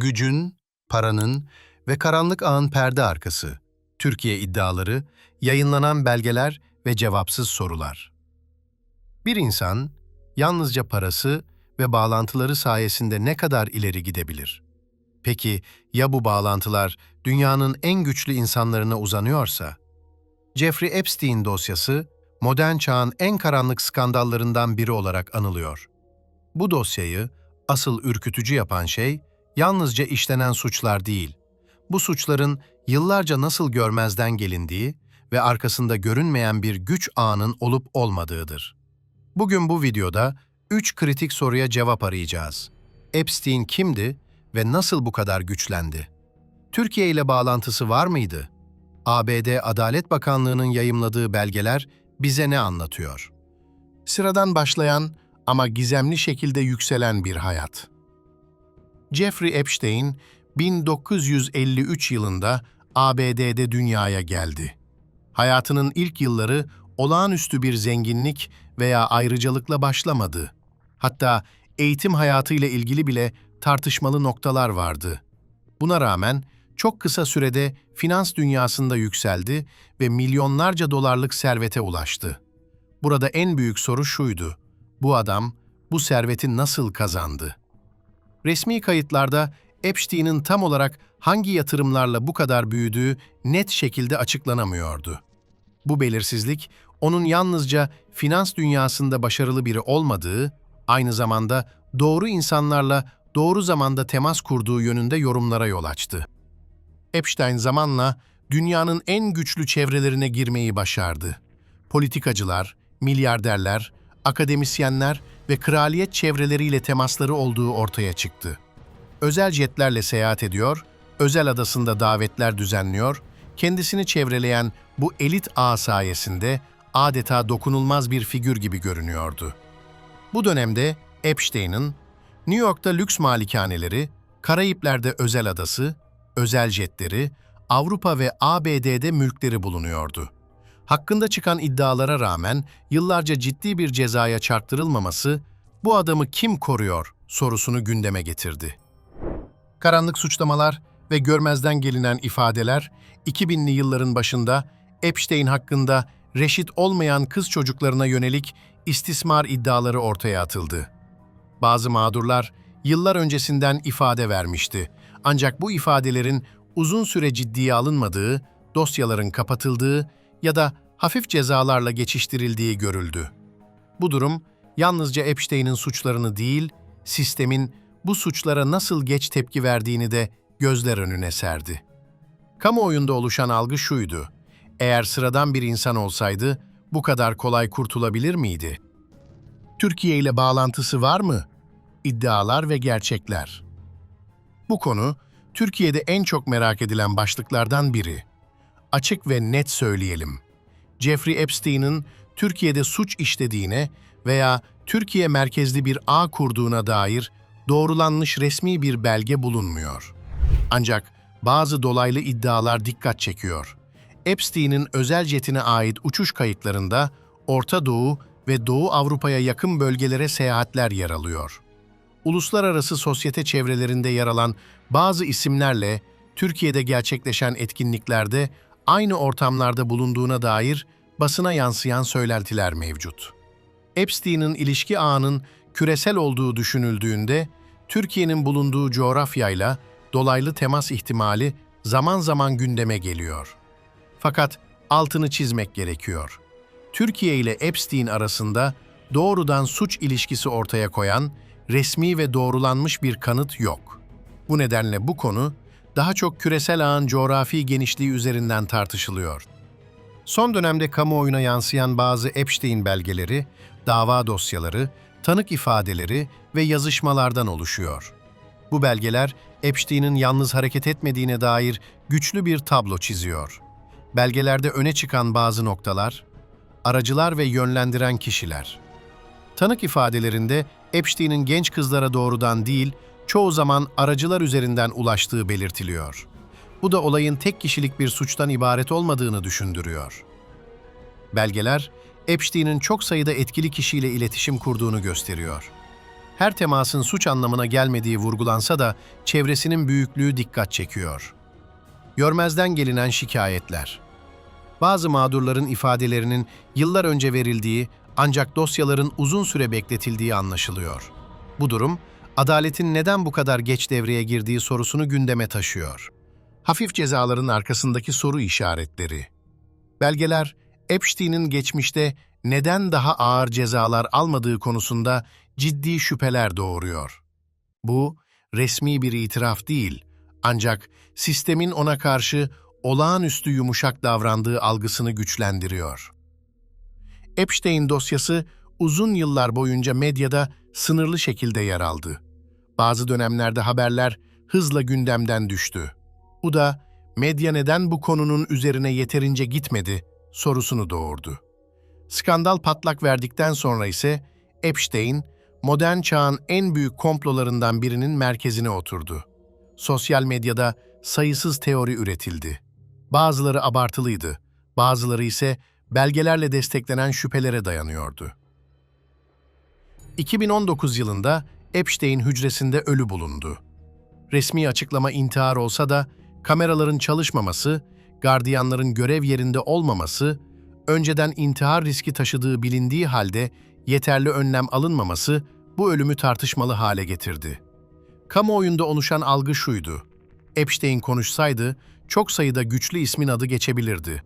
Gücün, paranın ve karanlık ağın perde arkası, Türkiye iddiaları, yayınlanan belgeler ve cevapsız sorular. Bir insan, yalnızca parası ve bağlantıları sayesinde ne kadar ileri gidebilir? Peki ya bu bağlantılar dünyanın en güçlü insanlarına uzanıyorsa? Jeffrey Epstein dosyası, modern çağın en karanlık skandallarından biri olarak anılıyor. Bu dosyayı asıl ürkütücü yapan şey, yalnızca işlenen suçlar değil, bu suçların yıllarca nasıl görmezden gelindiği ve arkasında görünmeyen bir güç ağının olup olmadığıdır. Bugün bu videoda üç kritik soruya cevap arayacağız. Epstein kimdi ve nasıl bu kadar güçlendi? Türkiye ile bağlantısı var mıydı? ABD Adalet Bakanlığı'nın yayımladığı belgeler bize ne anlatıyor? Sıradan başlayan ama gizemli şekilde yükselen bir hayat. Jeffrey Epstein 1953 yılında ABD'de dünyaya geldi. Hayatının ilk yılları olağanüstü bir zenginlik veya ayrıcalıkla başlamadı. Hatta eğitim hayatıyla ilgili bile tartışmalı noktalar vardı. Buna rağmen çok kısa sürede finans dünyasında yükseldi ve milyonlarca dolarlık servete ulaştı. Burada en büyük soru şuydu. Bu adam bu serveti nasıl kazandı? Resmi kayıtlarda Epstein'in tam olarak hangi yatırımlarla bu kadar büyüdüğü net şekilde açıklanamıyordu. Bu belirsizlik, onun yalnızca finans dünyasında başarılı biri olmadığı, aynı zamanda doğru insanlarla doğru zamanda temas kurduğu yönünde yorumlara yol açtı. Epstein zamanla dünyanın en güçlü çevrelerine girmeyi başardı. Politikacılar, milyarderler, akademisyenler ve kraliyet çevreleriyle temasları olduğu ortaya çıktı. Özel jetlerle seyahat ediyor, özel adasında davetler düzenliyor, kendisini çevreleyen bu elit ağ sayesinde adeta dokunulmaz bir figür gibi görünüyordu. Bu dönemde Epstein'in New York'ta lüks malikaneleri, Karayipler'de özel adası, özel jetleri, Avrupa ve ABD'de mülkleri bulunuyordu. Hakkında çıkan iddialara rağmen yıllarca ciddi bir cezaya çarptırılmaması, bu adamı kim koruyor sorusunu gündeme getirdi. Karanlık suçlamalar ve görmezden gelinen ifadeler 2000'li yılların başında Epstein hakkında reşit olmayan kız çocuklarına yönelik istismar iddiaları ortaya atıldı. Bazı mağdurlar yıllar öncesinden ifade vermişti. Ancak bu ifadelerin uzun süre ciddiye alınmadığı, dosyaların kapatıldığı ya da hafif cezalarla geçiştirildiği görüldü. Bu durum yalnızca Epstein'in suçlarını değil, sistemin bu suçlara nasıl geç tepki verdiğini de gözler önüne serdi. Kamuoyunda oluşan algı şuydu. Eğer sıradan bir insan olsaydı bu kadar kolay kurtulabilir miydi? Türkiye ile bağlantısı var mı? İddialar ve gerçekler. Bu konu Türkiye'de en çok merak edilen başlıklardan biri. Açık ve net söyleyelim. Jeffrey Epstein'in Türkiye'de suç işlediğine veya Türkiye merkezli bir ağ kurduğuna dair doğrulanmış resmi bir belge bulunmuyor. Ancak bazı dolaylı iddialar dikkat çekiyor. Epstein'in özel jetine ait uçuş kayıtlarında Orta Doğu ve Doğu Avrupa'ya yakın bölgelere seyahatler yer alıyor. Uluslararası sosyete çevrelerinde yer alan bazı isimlerle Türkiye'de gerçekleşen etkinliklerde aynı ortamlarda bulunduğuna dair basına yansıyan söylentiler mevcut. Epstein'in ilişki ağının küresel olduğu düşünüldüğünde Türkiye'nin bulunduğu coğrafyayla dolaylı temas ihtimali zaman zaman gündeme geliyor. Fakat altını çizmek gerekiyor. Türkiye ile Epstein arasında doğrudan suç ilişkisi ortaya koyan resmi ve doğrulanmış bir kanıt yok. Bu nedenle bu konu daha çok küresel ağın coğrafi genişliği üzerinden tartışılıyor. Son dönemde kamuoyuna yansıyan bazı Epstein belgeleri, dava dosyaları, tanık ifadeleri ve yazışmalardan oluşuyor. Bu belgeler Epstein'in yalnız hareket etmediğine dair güçlü bir tablo çiziyor. Belgelerde öne çıkan bazı noktalar, aracılar ve yönlendiren kişiler. Tanık ifadelerinde Epstein'in genç kızlara doğrudan değil, çoğu zaman aracılar üzerinden ulaştığı belirtiliyor. Bu da olayın tek kişilik bir suçtan ibaret olmadığını düşündürüyor. Belgeler, Epstein'in çok sayıda etkili kişiyle iletişim kurduğunu gösteriyor. Her temasın suç anlamına gelmediği vurgulansa da çevresinin büyüklüğü dikkat çekiyor. Görmezden gelinen şikayetler. Bazı mağdurların ifadelerinin yıllar önce verildiği ancak dosyaların uzun süre bekletildiği anlaşılıyor. Bu durum, adaletin neden bu kadar geç devreye girdiği sorusunu gündeme taşıyor. Hafif cezaların arkasındaki soru işaretleri. Belgeler, Epstein'in geçmişte neden daha ağır cezalar almadığı konusunda ciddi şüpheler doğuruyor. Bu, resmi bir itiraf değil, ancak sistemin ona karşı olağanüstü yumuşak davrandığı algısını güçlendiriyor. Epstein dosyası uzun yıllar boyunca medyada sınırlı şekilde yer aldı. Bazı dönemlerde haberler hızla gündemden düştü. Bu da medya neden bu konunun üzerine yeterince gitmedi sorusunu doğurdu. Skandal patlak verdikten sonra ise Epstein, modern çağın en büyük komplolarından birinin merkezine oturdu. Sosyal medyada sayısız teori üretildi. Bazıları abartılıydı, bazıları ise belgelerle desteklenen şüphelere dayanıyordu. 2019 yılında Epstein hücresinde ölü bulundu. Resmi açıklama intihar olsa da kameraların çalışmaması, gardiyanların görev yerinde olmaması, önceden intihar riski taşıdığı bilindiği halde yeterli önlem alınmaması bu ölümü tartışmalı hale getirdi. Kamuoyunda oluşan algı şuydu. Epstein konuşsaydı çok sayıda güçlü ismin adı geçebilirdi.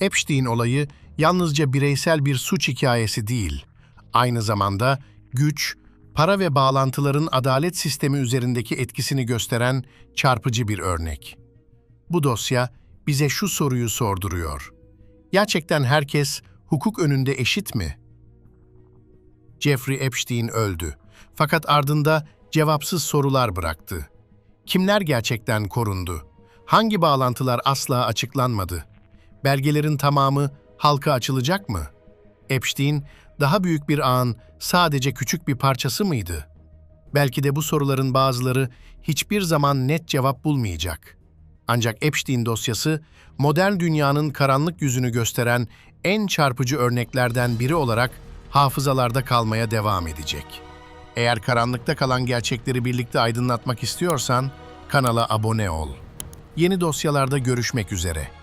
Epstein olayı yalnızca bireysel bir suç hikayesi değil, aynı zamanda güç, para ve bağlantıların adalet sistemi üzerindeki etkisini gösteren çarpıcı bir örnek. Bu dosya bize şu soruyu sorduruyor. Gerçekten herkes hukuk önünde eşit mi? Jeffrey Epstein öldü. Fakat ardında cevapsız sorular bıraktı. Kimler gerçekten korundu? Hangi bağlantılar asla açıklanmadı? Belgelerin tamamı halka açılacak mı? Epstein, daha büyük bir ağın sadece küçük bir parçası mıydı? Belki de bu soruların bazıları hiçbir zaman net cevap bulmayacak. Ancak Epstein dosyası, modern dünyanın karanlık yüzünü gösteren en çarpıcı örneklerden biri olarak hafızalarda kalmaya devam edecek. Eğer karanlıkta kalan gerçekleri birlikte aydınlatmak istiyorsan, kanala abone ol. Yeni dosyalarda görüşmek üzere.